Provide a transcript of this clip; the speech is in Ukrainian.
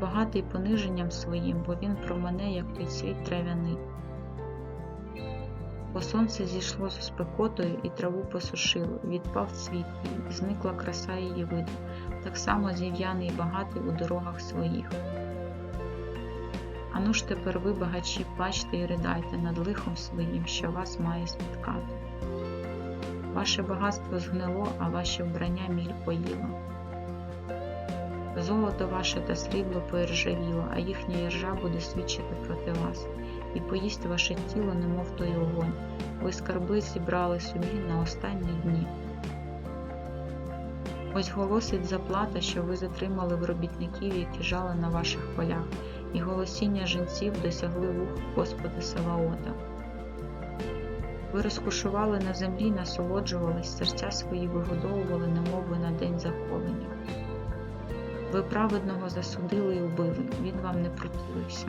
багатий пониженням своїм, бо він промене, як той світ трав'яний. Бо сонце зійшло з спекотою і траву посушило, відпав цвіт і зникла краса її виду, так само зів'яний багатий у дорогах своїх. Ану ж тепер ви, багачі, плачте і ридайте над лихом своїм, що вас має спіткати. Ваше багатство згнило, а ваше вбрання міль поїло. Золото ваше та срібло поіржавіло, а їхня іржа буде свідчити проти вас, і поїсть ваше тіло, немов той огонь. Ви скарби зібрали собі на останні дні. Ось голосить заплата, що ви затримали в робітників, які жали на ваших полях, і голосіння жінців досягли вух Господа Саваота. Ви розкушували на землі, насолоджувались, серця свої вигодовували, немов ви на день захолення. Ви праведного засудили і убили, він вам не противився.